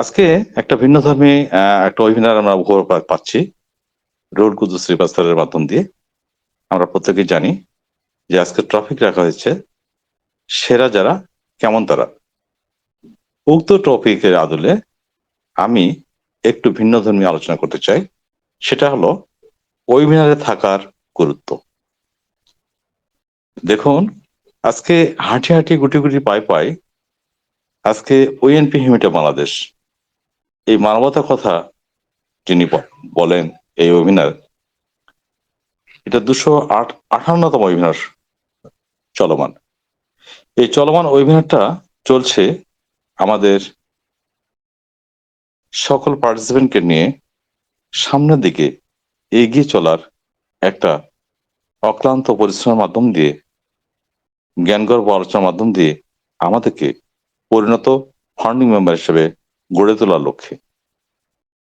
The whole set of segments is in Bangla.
আজকে একটা ভিন্ন ধর্মী একটা ওয়েবিনার আমরা উপহার পাচ্ছি। রোড কুদু শ্রীবাস্তবের মাধ্যম দিয়ে। আমরা প্রত্যেকেই জানি যে আজকে ট্রফিক রাখা হয়েছে, সেরা যারা, কেমন তারা? উক্ত টপিকের আদলে আমি একটু ভিন্ন ধর্মী আলোচনা করতে চাই। সেটা হলো ওয়েবিনারে থাকার গুরুত্ব। দেখুন, আজকে হাঁটি হাঁটি গুটি গুটি পাই পাই আজকে ওএনপি হিমিটা বাংলাদেশ। এই মানবতার কথা যিনি বলেন, এই ওয়েবিনার এটা দুশো আট, আঠান্নতম অভিনয় চলমান। এই চলমান অভিনয়টা চলছে আমাদের সকল পার্টিসিপেন্টকে নিয়ে সামনের দিকে এগিয়ে চলার একটা অক্লান্ত পরিশ্রমের মাধ্যম দিয়ে জ্ঞানগর্ব আলোচনার মাধ্যম দিয়ে আমাদেরকে পরিণত ফাউন্ডিং মেম্বার হিসেবে গড়ে তোলার লক্ষ্যে।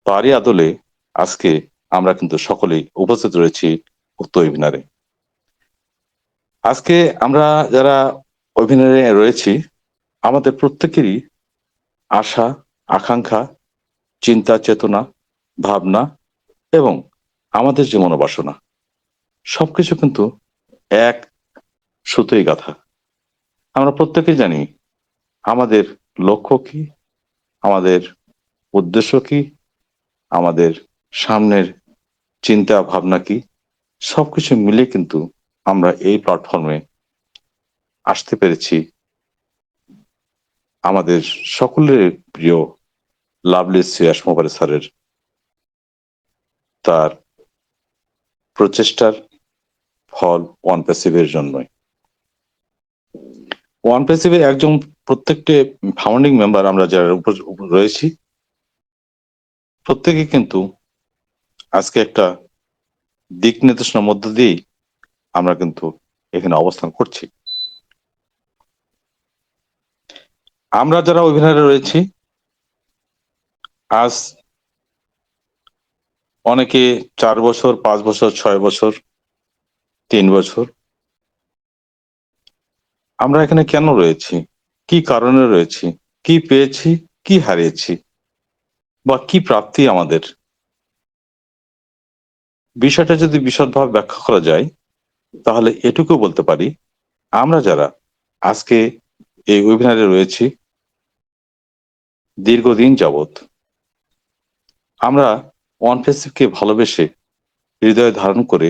তারই আদলে আজকে আমরা কিন্তু সকলেই উপস্থিত রয়েছি উক্ত ওয়েবিনারে আজকে আমরা যারা ওয়েবিনারে রয়েছি, আমাদের প্রত্যেকেরই আশা, আকাঙ্ক্ষা, চিন্তা, চেতনা, ভাবনা এবং আমাদের যে মনোবাসনা, সবকিছু কিন্তু এক সুতোই গাথা। আমরা প্রত্যেকেই জানি আমাদের লক্ষ্য কি আমাদের উদ্দেশ্য কি? আমাদের সামনের চিন্তা ভাবনা কি? সবকিছু মিলে কিন্তু আমরা এই প্ল্যাটফর্মে আসতে পেরেছি। আমাদের সকলের প্রিয় লাভলি শ্রেয়াস মোবাইল স্যারের তার প্রচেষ্টার ফল ওয়ান প্যাসিভের জন্যই। ওয়ান প্যাসিভের একজন প্রত্যেকটি ফাউন্ডিং মেম্বার আমরা যারা রয়েছি, প্রত্যেকে কিন্তু আজকে একটা দিক নির্দেশনার মধ্য দিয়েই আমরা কিন্তু এখানে অবস্থান করছি। আমরা যারা অভিনয়ে রয়েছি, আজ অনেকে চার বছর, পাঁচ বছর, ছয় বছর, তিন বছর আমরা এখানে কেন রয়েছি? কি কারণে রয়েছি? কি পেয়েছি? কি হারিয়েছি? বা কি প্রাপ্তি আমাদের? বিষয়টা যদি বিশদভাবে ব্যাখ্যা করা যায়, তাহলে এটুকু বলতে পারি, আমরা যারা আজকে এই ওয়েবিনারে রয়েছি, দীর্ঘদিন যাবত আমরা ওয়ান পেসিফকে ভালোবেসে হৃদয়ে ধারণ করে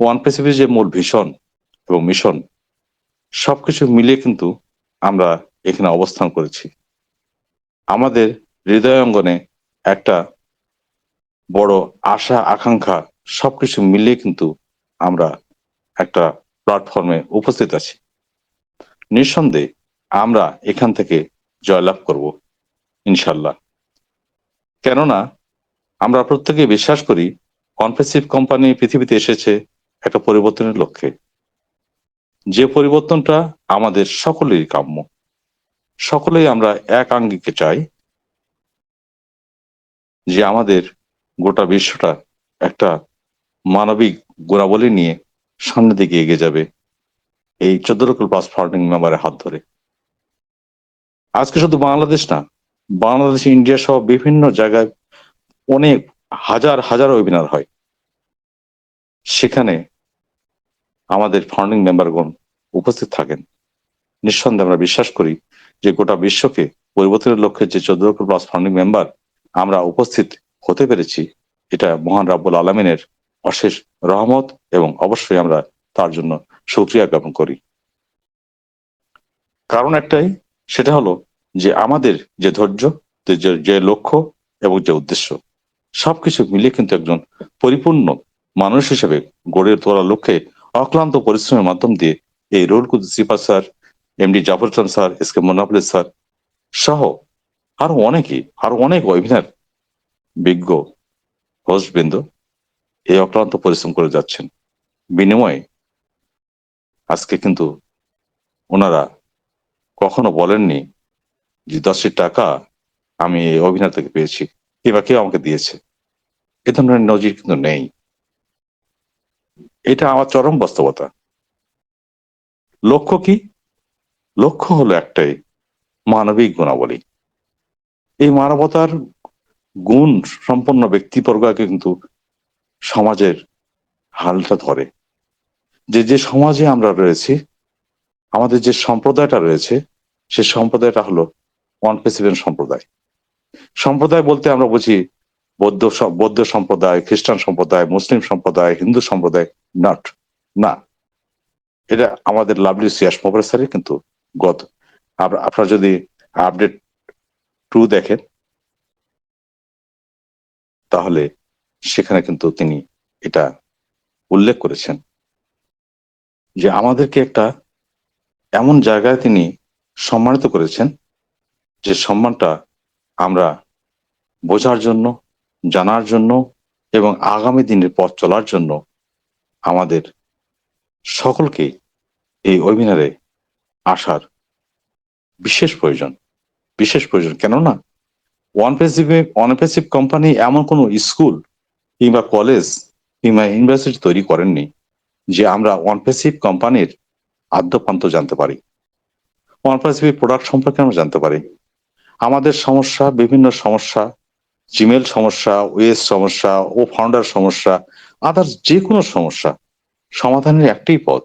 ওয়ান পেসিফের যে মূল ভীষণ এবং মিশন সবকিছু মিলিয়ে কিন্তু আমরা এখানে অবস্থান করেছি। আমাদের হৃদয় অঙ্গনে একটা বড় আশা, আকাঙ্ক্ষা, সবকিছু মিলিয়ে কিন্তু আমরা একটা প্ল্যাটফর্মে উপস্থিত আছি। নিঃসন্দেহে আমরা এখান থেকে জয়লাভ করব ইনশাল্লাহ কেননা আমরা প্রত্যেকে বিশ্বাস করি, কনফেসিভ কোম্পানি পৃথিবীতে এসেছে একটা পরিবর্তনের লক্ষ্যে। যে পরিবর্তনটা আমাদের সকলেরই কাম্য। সকলেই আমরা এক আঙ্গিকে চাই যে আমাদের গোটা বিশ্বটা একটা মানবিক গুণাবলী নিয়ে সামনের দিকে এগিয়ে যাবে এই চোদ্দ লক্ষ পাস ফাউন্ডিং মেম্বারের হাত ধরে। আজকে শুধু বাংলাদেশ না, বাংলাদেশ, ইন্ডিয়া সহ বিভিন্ন জায়গায় অনেক হাজার হাজার ওয়েবিনার হয়। সেখানে আমাদের ফাউন্ডিং মেম্বারগণ উপস্থিত থাকেন। নিঃসন্দেহে আমরা বিশ্বাস করি যে গোটা বিশ্বকে পরিবর্তনের লক্ষ্যে যে চোদ্দ লক্ষ প্লাস ফাউন্ডিং মেম্বার আমরা উপস্থিত হতে পেরেছি, এটা মহান রাব্বুল আলমিনের অশেষ রহমত এবং অবশ্যই আমরা তার জন্য সুক্রিয়া জ্ঞাপন করি। কারণ একটাই, সেটা হলো যে আমাদের যে ধৈর্য যে- লক্ষ্য এবং যে উদ্দেশ্য, সবকিছু মিলিয়ে কিন্তু একজন পরিপূর্ণ মানুষ হিসেবে গড়ে তোলার লক্ষ্যে অক্লান্ত পরিশ্রমের মাধ্যম দিয়ে এই রোল কুদ্সিপা sir, MD Zafar sir, S K Monaful sir সহ আরও অনেকেই, আরও অনেক ওয়েবিনার বিজ্ঞ হোস্টবৃন্দ এই অক্লান্ত পরিশ্রম করে যাচ্ছেন। বিনিময়ে আজকে কিন্তু ওনারা কখনো বলেননি যে দশটি টাকা আমি এই অভিনয় থেকে পেয়েছি, কিংবা কেউ আমাকে দিয়েছে। এ ধরনের নজির কিন্তু নেই। এটা আমার চরম বাস্তবতা। লক্ষ্য কি? লক্ষ্য হলো একটাই, মানবিক গুণাবলী। এই মানবতার গুণ সম্পন্ন ব্যক্তিবর্গকে কিন্তু সমাজের হালটা ধরে। যে যে সমাজে আমরা রয়েছি, আমাদের যে সম্প্রদায়টা রয়েছে, সে সম্প্রদায়টা হলো ওয়ান সম্প্রদায়। সম্প্রদায় বলতে আমরা বুঝি বৌদ্ধ বৌদ্ধ সম্প্রদায়, খ্রিস্টান সম্প্রদায়, মুসলিম সম্প্রদায়, হিন্দু সম্প্রদায় নট না। এটা আমাদের লাভলি সিয়াস প্রফেসরের কিন্তু গত। আপ- আপনারা যদি আপডেট টু দেখেন, তাহলে সেখানে কিন্তু তিনি এটা উল্লেখ করেছেন। যে আমাদেরকে একটা এমন জায়গায় তিনি সম্মানিত করেছেন, যে সম্মানটা আমরা বোঝার জন্য, জানার জন্য এবং আগামী দিনের পথ চলার জন্য আমাদের সকলকে এই ওয়েবিনারে আসার বিশেষ প্রয়োজন। বিশেষ প্রয়োজন কেননা ওয়ান পেসিফে ওয়ান পেসিফ কোম্পানি এমন কোনো স্কুল কিংবা কলেজ কিংবা ইউনিভার্সিটি তৈরি করেননি যে আমরা ওয়ান পেসিফ কোম্পানির আদ্যপান্ত জানতে পারি। ওয়ান প্রোডাক্ট সম্পর্কে আমরা জানতে পারি। আমাদের সমস্যা, বিভিন্ন সমস্যা জিমেল সমস্যা ওয়েস সমস্যা ও ফাউন্ডার সমস্যা আদার্স যে কোনো সমস্যা, সমাধানের একটাই পথ,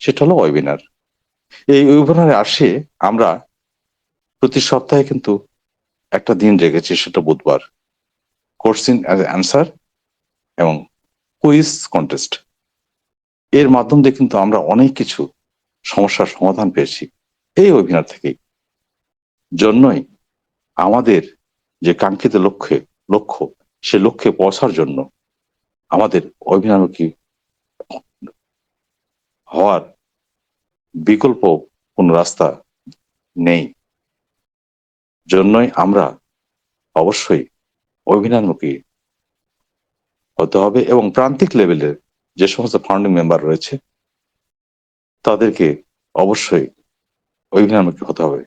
সেটা হলো ওয়েবিনার এই ওয়েবিনারে আসে আমরা প্রতি সপ্তাহে কিন্তু একটা দিন রেখেছি, সেটা বুধবার। কোর্সিন অ্যান্সার এবং কুইজ কন্টেস্ট এর মাধ্যম দিয়ে কিন্তু আমরা অনেক কিছু সমস্যার সমাধান পেয়েছি। এই ওয়েবিনার থেকেই। জন্যই আমাদের যে কাঙ্ক্ষিত লক্ষ্যে, লক্ষ্য, সে লক্ষ্যে পৌঁছার জন্য আমাদের অভিনবমুখী হওয়ার বিকল্প কোন রাস্তা নেই। জন্যই আমরা অবশ্যই অভিনয়মুখী হতে হবে এবং প্রান্তিক লেভেলের যে সমস্ত ফাউন্ডিং মেম্বার রয়েছে, তাদেরকে অবশ্যই অভিনয়মুখী হতে হবে।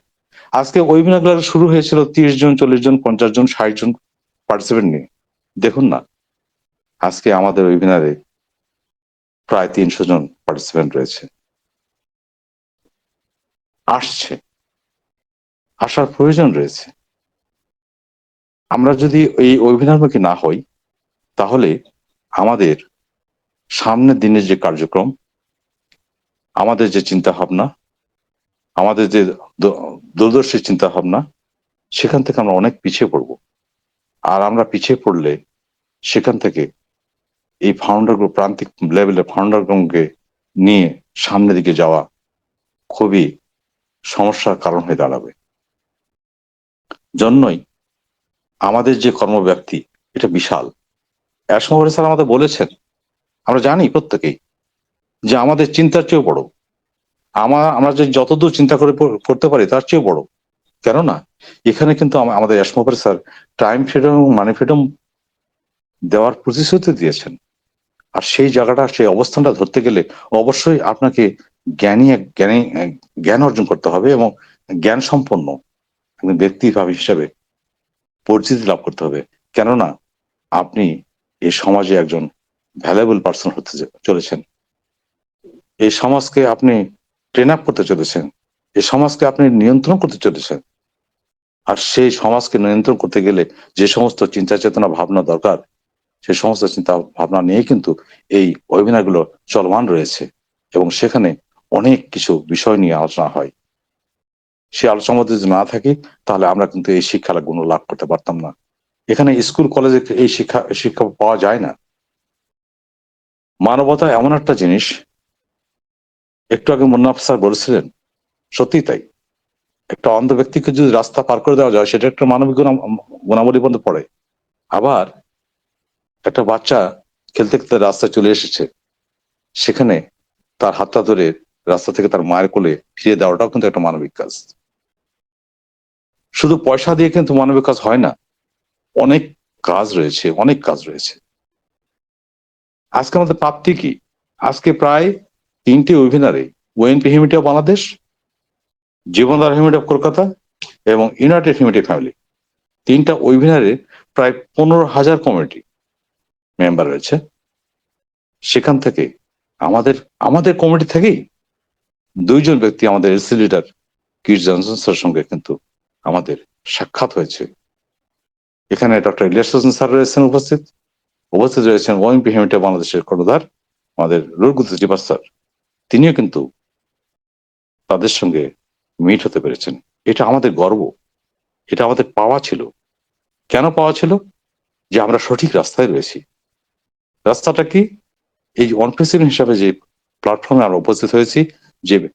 আজকে ওয়েবিনার শুরু হয়েছিল তিরিশ জন, চল্লিশ জন, পঞ্চাশ জন, ষাট জন পার্টিসিপেন্ট নিয়ে। দেখুন না, আজকে আমাদের ওয়েবিনারে প্রায় তিনশো জন পার্টিসিপেন্ট রয়েছে। আসছে। আসার প্রয়োজন রয়েছে। আমরা যদি এই অভিনয়মুখী না হই, তাহলে আমাদের সামনের দিনের যে কার্যক্রম, আমাদের যে চিন্তা ভাবনা আমাদের যে দূরদর্শী চিন্তা ভাবনা সেখান থেকে আমরা অনেক পিছিয়ে পড়ব। আর আমরা পিছিয়ে পড়লে সেখান থেকে এই ফাউন্ডার গ্রুপ প্রান্তিক লেভেলের ফাউন্ডার গ্রুপকে নিয়ে সামনের দিকে যাওয়া খুবই সমস্যার কারণ হয়ে দাঁড়াবে। জন্যই আমাদের যে কর্মব্যাপ্তি এটা বিশাল। একসময় স্যার আমাদের বলেছেন, আমরা জানি প্রত্যেকেই, যে আমাদের চিন্তার চেয়েও বড়। আমার আমরা যে যতদূর চিন্তা করে করতে পারি তার চেয়েও বড়। কেননা, এখানে কিন্তু আমা- আমাদের অ্যাসমোপার স্যার টাইম ফ্রিডম এবং মানি ফ্রিডম দেওয়ার প্রতিশ্রুতি দিয়েছেন। আর সেই জায়গাটা, সেই অবস্থানটা ধরতে গেলে অবশ্যই আপনাকে জ্ঞানী জ্ঞানী জ্ঞান অর্জন করতে হবে এবং জ্ঞান সম্পন্ন ব্যক্তি ভাবে, হিসাবে পরিচিতি লাভ করতে হবে। কেননা, আপনি এই সমাজে একজন ভ্যালুয়েবল পার্সন হতে চলেছেন। এই সমাজকে আপনি ট্রেন আপ করতে চলেছেন, এই সমাজকে আপনি নিয়ন্ত্রণ করতে চলেছেন। আর সেই সমাজকে নিয়ন্ত্রণ করতে গেলে যে সমস্ত চিন্তা চেতনা ভাবনা দরকার, সেই সমস্ত চিন্তা ভাবনা নিয়ে কিন্তু এই ওয়েবিনারগুলো চলমান রয়েছে এবং সেখানে অনেক কিছু বিষয় নিয়ে আলোচনা হয়। সে আলোচনার মধ্যে যদি না থাকি, তাহলে আমরা কিন্তু এই শিক্ষার গুণ লাভ করতে পারতাম না। এখানে স্কুল, কলেজে এই শিক্ষা শিক্ষা পাওয়া যায় না। মানবতা এমন একটা জিনিস একটু আগে মুন্না স্যার বলেছিলেন সত্যি তাই। একটা অন্ধ ব্যক্তিকে যদি রাস্তা পার করে দেওয়া যায়, সেটা একটা মানবিক গুণা- গুণাবলী মধ্যে পড়ে। আবার একটা বাচ্চা খেলতে খেলতে রাস্তায় চলে এসেছে, সেখানে তার হাতটা ধরে রাস্তা থেকে তার মায়ের কোলে ফিরিয়ে দেওয়াটাও কিন্তু একটা মানবিক কাজ। শুধু পয়সা দিয়ে কিন্তু মানবিক কাজ হয় না, অনেক কাজ রয়েছে, অনেক কাজ রয়েছে। আজকে আমাদের প্রাপ্তি কি? আজকে প্রায় তিনটি ওয়েবিনারে ওএনপি হিউমিটি অফ বাংলাদেশ জীবনধারা হিউমিটি অফ কলকাতা এবং ইউনাইটেড হিউমিটি ফ্যামিলি। তিনটা ওয়েবিনারে প্রায় পনেরো হাজার কমিটি মেম্বার রয়েছে। সেখান থেকে আমাদের আমাদের কমিটি থেকেই দুইজন ব্যক্তি আমাদের এসি লিডার কির জনসন সঙ্গে কিন্তু আমাদের সাক্ষাৎ হয়েছে। এখানে ডক্টর ইলিয়াস হোসেন স্যার রয়েছেন উপস্থিত। উপস্থিত রয়েছেন ওএমপি হেমিটে বাংলাদেশের কর্ণধার, আমাদের রুরগুত জিবাস স্যার। তিনিও কিন্তু তাদের সঙ্গে মিট হতে পেরেছেন। এটা আমাদের গর্ব। এটা আমাদের পাওয়া ছিল। কেন পাওয়া ছিল? যে আমরা সঠিক রাস্তায় রয়েছি। রাস্তাটা কি? এই অনপ্রেসিডেন্ট হিসাবে যে প্ল্যাটফর্মে আমরা উপস্থিত হয়েছি, যে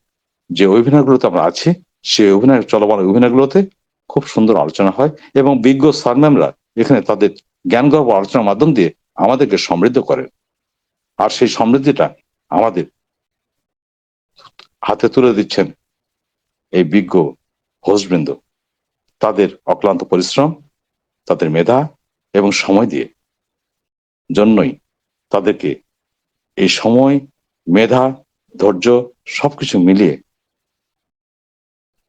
যে অভিনয়গুলোতে আমরা আছি, সেই অভিনয়, চলমান অভিনয়গুলোতে খুব সুন্দর আলোচনা হয় এবং বিজ্ঞ স্যার ম্যামরা এখানে তাদের জ্ঞান গর্ব আলোচনার মাধ্যম দিয়ে আমাদেরকে সমৃদ্ধ করেন। আর সেই সমৃদ্ধিটা আমাদের হাতে তুলে দিচ্ছেন এই বিজ্ঞ হোস্টবৃন্দ তাদের অক্লান্ত পরিশ্রম, তাদের মেধা এবং সময় দিয়ে জন্যই তাদেরকে এই সময়, মেধা, ধৈর্য সবকিছু মিলিয়ে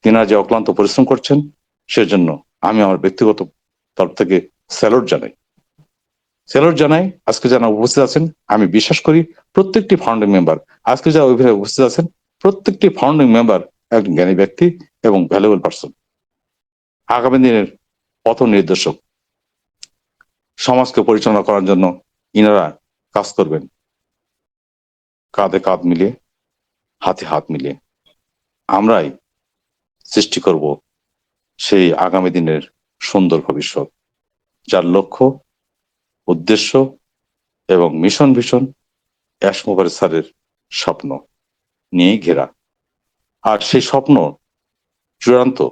তিনারা যে অক্লান্ত পরিশ্রম করছেন, সেজন্য আমি আমার ব্যক্তিগত তরফ থেকে স্যালুট জানাই। স্যালুট জানাই, আজকে যারা উপস্থিত আছেন, আমি বিশ্বাস করি প্রত্যেকটি ফাউন্ডিং মেম্বার আজকে যারা অভিভাবক উপস্থিত আছেন, প্রত্যেকটি ফাউন্ডিং মেম্বার একজন জ্ঞানী ব্যক্তি এবং ভ্যালুয়েবল পার্সন আগামী দিনের পথ নির্দেশক, সমাজকে পরিচালনা করার জন্য ইনারা কাজ করবেন। কাঁধে কাঁধ মিলিয়ে, হাতে হাত মিলিয়ে আমরাই সৃষ্টি করব সেই আগামী দিনের সুন্দর ভবিষ্যৎ, যার লক্ষ্য উদ্দেশ্য এবং মিশন ভীষণ অ্যাসমোভার স্যারের স্বপ্ন নিয়েই ঘেরা। আর সেই স্বপ্ন চূড়ান্ত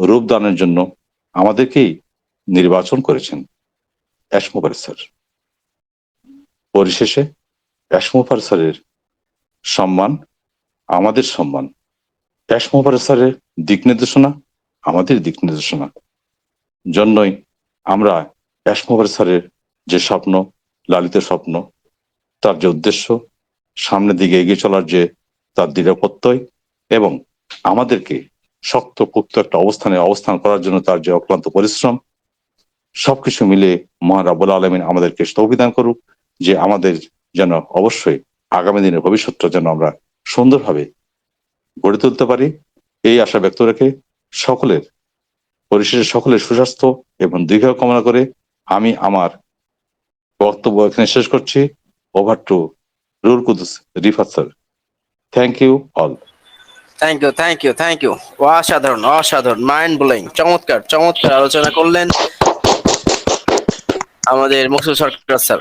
রূপদানের জন্য আমাদেরকেই নির্বাচন করেছেন অ্যাসমোভার স্যার। পরিশেষে অ্যাসমোভার স্যারের সম্মান, আমাদের সম্মান। অ্যাসমোভার স্যারের দিক নির্দেশনা, আমাদের দিক নির্দেশনা। জন্যই আমরা অ্যাসমোভার স্যারের যে স্বপ্ন লালিত স্বপ্ন, তার যে উদ্দেশ্য, সামনের দিকে এগিয়ে চলার যে তার দৃঢ় প্রত্যয় এবং আমাদেরকে শক্ত পুক্ত একটা অবস্থানে অবস্থান করার জন্য তার যে অক্লান্ত পরিশ্রম, সবকিছু মিলে মহান রাবুল আলমিন আমাদেরকে তৌবিধান করুক যে আমাদের যেন অবশ্যই আগামী দিনের ভবিষ্যৎটা যেন আমরা সুন্দরভাবে গড়ে তুলতে পারি। এই আশা ব্যক্ত রেখে সকলের, পরিশেষে সকলের সুস্বাস্থ্য এবং দীর্ঘ কামনা করে আমি আমার বক্তব্য এখানে শেষ করছি। Over to rule Kuddus Rifat sir. Thank you all thank you thank you thank you অসাধারণ অসাধারণ মাইন্ড ব্লোয়িং চমৎকার চমৎকার আলোচনা করলেন আমাদের মুকসুদ সরকার স্যার।